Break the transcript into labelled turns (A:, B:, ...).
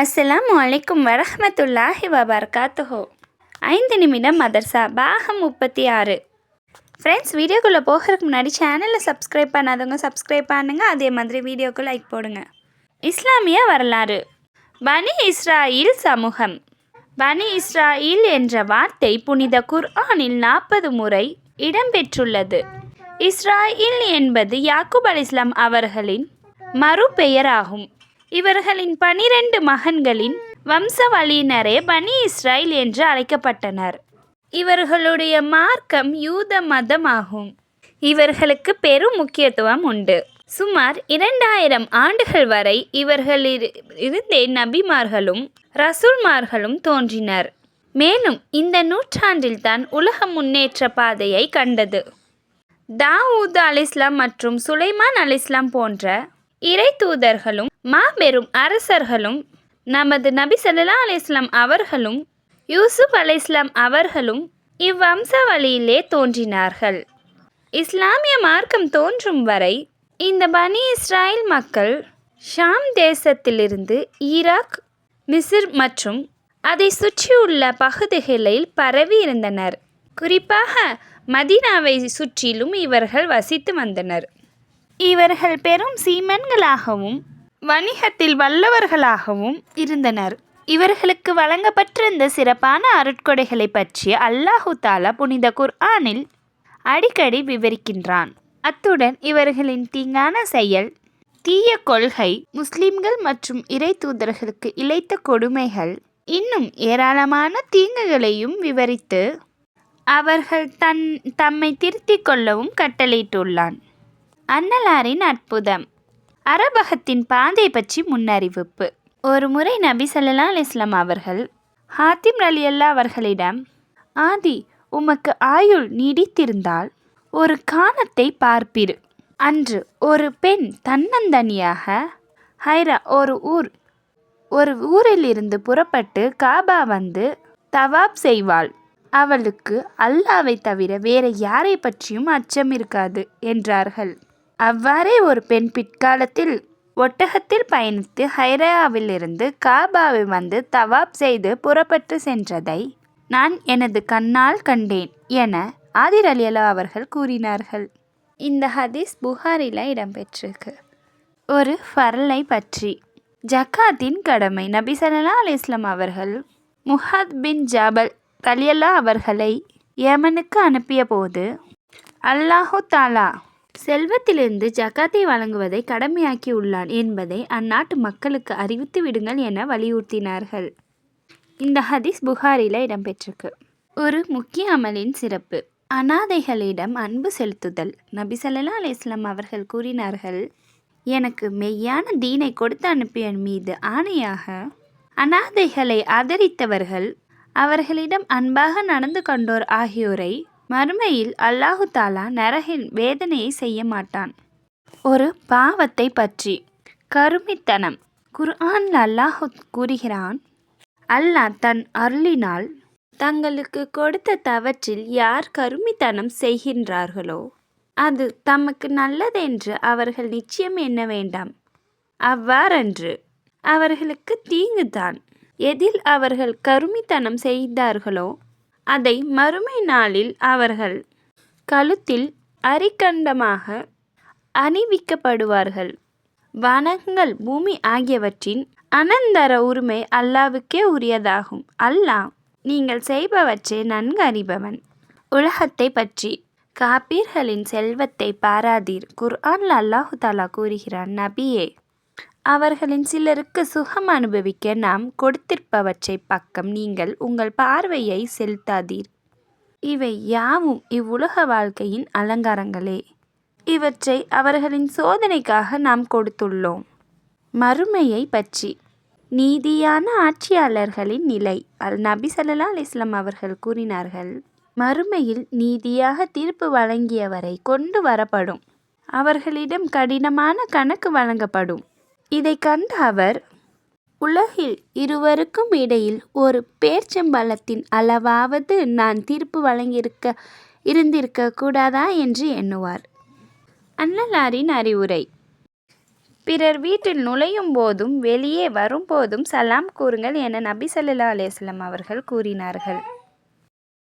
A: அஸ்ஸலாம் அலைக்கும் வரஹமத்துல்லாஹி வபர்காத்துஹோ. ஐந்து நிமிடம் மதர்சா பாகம் முப்பத்தி ஆறு ஃப்ரெண்ட்ஸ் வீடியோக்குள்ளே போகிறதுக்கு முன்னாடி சேனலை சப்ஸ்கிரைப் பண்ணாதவங்க சப்ஸ்கிரைப் பண்ணுங்கள் அதே மாதிரி வீடியோக்கு லைக் போடுங்க. இஸ்லாமிய வரலாறு. பனி இஸ்ராயில் சமூகம். பனி இஸ்ராயில் என்ற வார்த்தை புனித குர்ஆனில் நாற்பது முறை இடம்பெற்றுள்ளது. இஸ்ராயில் என்பது யாக்கூப் அலிஸ்லாம் அவர்களின் மறுபெயராகும். இவர்களின் பனிரெண்டு மகன்களின் வம்சவழியினரே பனி இஸ்ராயில் என்று அழைக்கப்பட்டனர். இவர்களுடைய மார்க்கம் யூத மதமாகும். இவர்களுக்கு பெரும் முக்கியத்துவம் உண்டு. சுமார் இரண்டாயிரம் ஆண்டுகள் வரை இவர்களில் இருந்தே நபிமார்களும் ரசூல்மார்களும் தோன்றினர். மேலும் இந்த நூற்றாண்டில்தான் உலக முன்னேற்ற பாதையை கண்டது. தாவூத் அலிஸ்லாம் மற்றும் சுலைமான் அலிஸ்லாம் போன்ற இறை தூதர்களும் மாபெரும் அரசர்களும் நமது நபி சல்லா அலிஸ்லாம் அவர்களும் யூசுப் அலிஸ்லாம் அவர்களும் இவ்வம்சவழியிலே தோன்றினார்கள். இஸ்லாமிய மார்க்கம் தோன்றும் வரை இந்த பனி இஸ்ராயல் மக்கள் ஷாம் தேசத்திலிருந்து ஈராக் மிசிர் மற்றும் அதை சுற்றியுள்ள பகுதிகளில் பரவி இருந்தனர். குறிப்பாக மதினாவை சுற்றிலும் இவர்கள் வசித்து வந்தனர். இவர்கள் பெரும் சீமன்களாகவும் வணிகத்தில் வல்லவர்களாகவும் இருந்தனர். இவர்களுக்கு வழங்கப்பட்டிருந்த சிறப்பான அருட்கொடைகளை பற்றி அல்லாஹு தாலா புனித குர்ஆனில் அடிக்கடி விவரிக்கின்றான். அத்துடன் இவர்களின் தீங்கான செயல் தீய கொள்கை முஸ்லிம்கள் மற்றும் இறை தூதர்களுக்கு இழைத்த கொடுமைகள் இன்னும் ஏராளமான தீங்குகளையும் விவரித்து அவர்கள் தன் தம்மை திருத்திக் கொள்ளவும் கட்டளையிட்டுள்ளான். அன்னலாரின் அற்புதம். அரபகத்தின் பாதை பற்றி முன்னறிவிப்பு. ஒரு முறை நபி சல்லா அலிஸ்லாம் அவர்கள் ஹாத்திம் அலி அல்லா அவர்களிடம் ஆதி உமக்கு ஆயுள் நீடித்திருந்தால் ஒரு காணத்தை பார்ப்பீர். அன்று ஒரு பெண் தன்னந்தனியாக ஹைரா ஒரு ஊர் ஒரு ஊரிலிருந்து புறப்பட்டு காபா வந்து தவாப் செய்வாள். அவளுக்கு அல்லாவை தவிர வேற யாரை பற்றியும் அச்சம் இருக்காது என்றார்கள். அவ்வாறே ஒரு பெண் பிற்காலத்தில் ஒட்டகத்தில் பயணித்து ஹைராவிலிருந்து காபாவை வந்து தவாப் செய்து புறப்பட்டு சென்றதை நான் எனது கண்ணால் கண்டேன் என ஆதிர் அலியலா அவர்கள் கூறினார்கள். இந்த ஹதீஸ் புகாரில் இடம்பெற்றிருக்கு. ஒரு ஃபரலை பற்றி. ஜக்காத்தின் கடமை நபி சல்லா அலிஸ்லாம் அவர்கள் முஹத் பின் ஜாபல் அலியல்லா அவர்களை ஏமனுக்கு அனுப்பிய போது அல்லாஹு தாலா செல்வத்திலிருந்து ஜக்காத்தை வழங்குவதை கடமையாக்கியுள்ளான் என்பதை அந்நாட்டு மக்களுக்கு அறிவித்து விடுங்கள் என வலியுறுத்தினார்கள். இந்த ஹதீஸ் புகாரில் இடம்பெற்றிருக்கு. ஒரு முக்கிய அமலின் சிறப்பு. அனாதைகளிடம் அன்பு செலுத்துதல். நபி சல்லா அலிஸ்லாம் அவர்கள் கூறினார்கள் எனக்கு மெய்யான தீனை கொடுத்து அனுப்பிய மீது ஆணையாக அனாதைகளை ஆதரித்தவர்கள் அவர்களிடம் அன்பாக நடந்து கொண்டோர் ஆகியோரை மறுமையில் அல்லாஹு தாலா நரகின் வேதனையை செய்ய மாட்டான். ஒரு பாவத்தை பற்றி கருமித்தனம். குர்ஆன் அல்லாஹு கூறுகிறான் அல்லாஹ் தன் அருளினால் தங்களுக்கு கொடுத்த தவற்றில் யார் கருமித்தனம் செய்கின்றார்களோ அது தமக்கு நல்லதென்று அவர்கள் நிச்சயம் எண்ண வேண்டாம். அவ்வாறன்று அவர்களுக்கு தீங்குதான். எதில் அவர்கள் கருமித்தனம் செய்தார்களோ அதை மறுமை நாளில் அவர்கள் கழுத்தில் அரிக்கண்டமாக அணிவிக்கப்படுவார்கள். வனங்கள் பூமி ஆகியவற்றின் அனந்தர உரிமை அல்லாவுக்கே உரியதாகும். அல்லாஹ் நீங்கள் செய்பவற்றை நன்கு அறிபவன். உலகத்தை பற்றி காப்பீர்களின் செல்வத்தை பாராதீர். குர்ஆன் அல்லாஹு தாலா கூறுகிறான் நபியே அவர்களின் சிலருக்கு சுகம் அனுபவிக்க நாம் கொடுத்திருப்பவற்றை பக்கம் நீங்கள் உங்கள் பார்வையை செலுத்தாதீர். இவை யாவும் இவ்வுலக வாழ்க்கையின் அலங்காரங்களே. இவற்றை அவர்களின் சோதனைக்காக நாம் கொடுத்துள்ளோம். மறுமையை பற்றி. நீதியான ஆட்சியாளர்களின் நிலை. அல் நபி சல்லா அலிஸ்லாம் அவர்கள் கூறினார்கள் மறுமையில் நீதியாக தீர்ப்பு வழங்கியவரை கொண்டு வரப்படும். அவர்களிடம் கடினமான கணக்கு வழங்கப்படும். இதை கண்ட அவர் உலகில் இருவருக்கும் இடையில் ஒரு பேர்ச்சம்பழத்தின் அளவாவது நான் தீர்ப்பு வழங்கியிருக்க இருந்திருக்க கூடாதா? என்று எண்ணுவார். அன்னலாரின் அறிவுரை. பிறர் வீட்டில் நுழையும் போதும் வெளியே வரும்போதும் சலாம் கூறுங்கள் என நபி சல்லா அலேஸ்லம் அவர்கள் கூறினார்கள்.